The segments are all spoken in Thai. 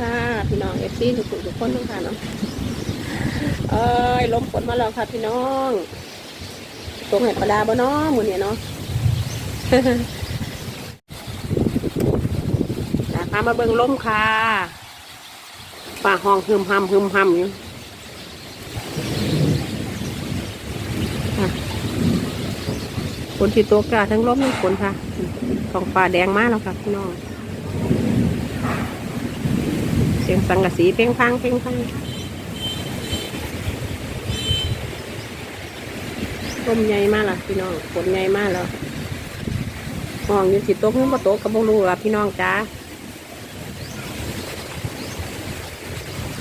ค่ะพี่น้องเอฟซีทุกคนทุกคนทุกท่านเนาะ เอ้ยลมฝนมาแล้วค่ะพี่น้องตรงเห็ดประดาบ่เนาะหมือเนี่ยเนาะนะคะมาเบิ่งลมค่ะฝ่าห้องฮึมฮัมฮึมฮัมอยู่ฝนที่ตัวกาทั้งลมทั้งฝนค่ะท้องฟ้าแดงมากแล้วค่ะพี่น้องเสียงสังกะสีเพ่งพังเพ่งพัง ต้มใหญ่มากล่ะพี่น้องฝนใหญ่มากแล้วห้องยืนสิโต๊ะขึ้นมาโต๊ะกับโมลูล่ะพี่น้องจ้า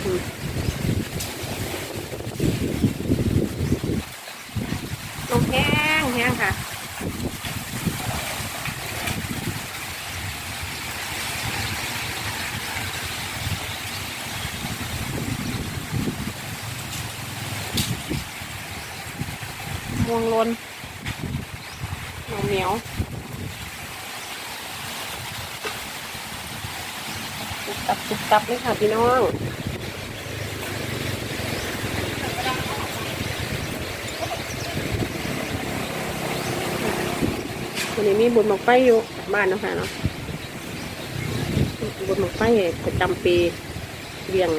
อืมลมแห้งแห้งค่ะ ม่วงลนเหนียวเหนียวตุบตับตุบตับเลยค่ะพี่น้องวันนี้มีบุญหมกไฟอยู่บ้านเนาะค่ะเนาะบุญหมกไฟประจำปีเลี้ยง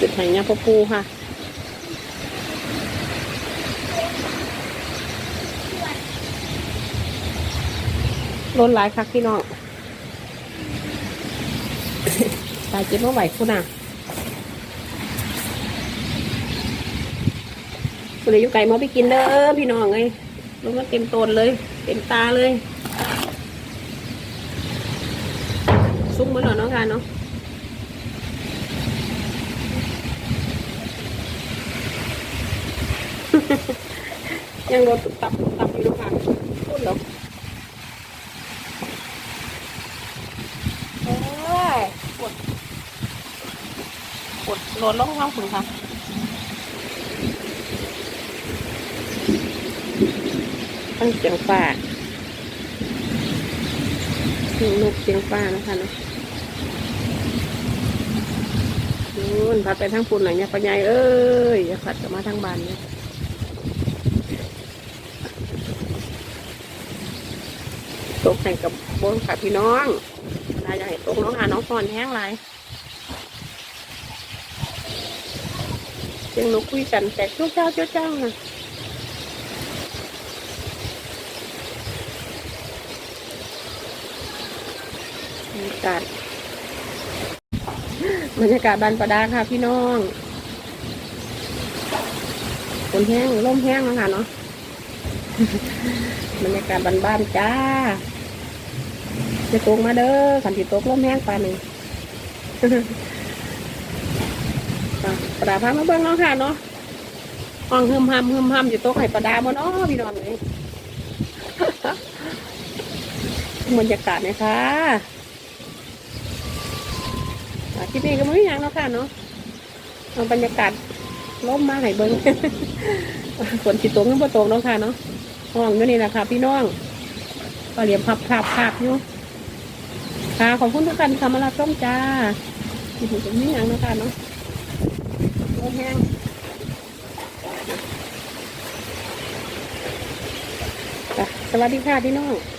จุดไหเนี่ยพ่อปูค่ะ ล้นหลายคักพี่น้องตายเจ็บเมื่อไหร่คุณอะคุณอายุไก่มาไปกินเด้อพี่น้องเลยลงมาเต็มตนเลย เต็มตาเลย ซุ้มเหมือนหรอเนาะค่ะเนาะยังโดนตับตุบตับอยู่ค่ะพูดเหรอ โอ้ยกดก ดโหลดลงท้องคุณค่ะตั้งเสียงฟ้าเสียงนกเสียงฟ้านะคะเนาะนู่นพัดไปทางปุ่นหน่อยเนี่ยปัญญาเอ้ยอย่าพัดกลับมาทางบานเนี่ยตกแต่งกับบนค่ะพี่น้องตายอยากให้ตกน้องหาน้องพรแห้งไร สียงนกคุยกันแต่เจ้าเจ้าเจ้าเจ้านะบรรยากาศบรรยากาศบานประดาค่ะพี่น้องฝนแห้งลมแห้งนะคะเนาะบรรยากาศบ้านๆจ้า จะตกมาเด้อขันที่ตกลมแห้งปานนี้อะ ประดาพามาเบิ่งเนาะค่ะเนาะห้องฮึมฮัมฮึมฮัมอยู่โต๊ะไข่ประดาบ่เนาะพี่น้องเลยบรรยากาศนะคะอะคลิปนี้ก็ไม่มีอย่างเนาะค่ะเนาะเอาบรรยากาศล่มมาให้เบิ่งฝนสิตกหรือบ่ตกเนาะค่ะเนาะห้องอยู่นี่แหละค่ะ พี่น้องก็เหลี่ยมพับพับพับอยู่ค่ะขอบคุณทุกท่านที่เข้ามารับชมจ้าที่ผมไม่ยังนะคะเนาะ แห้งสวัสดีค่ะพี่น้อง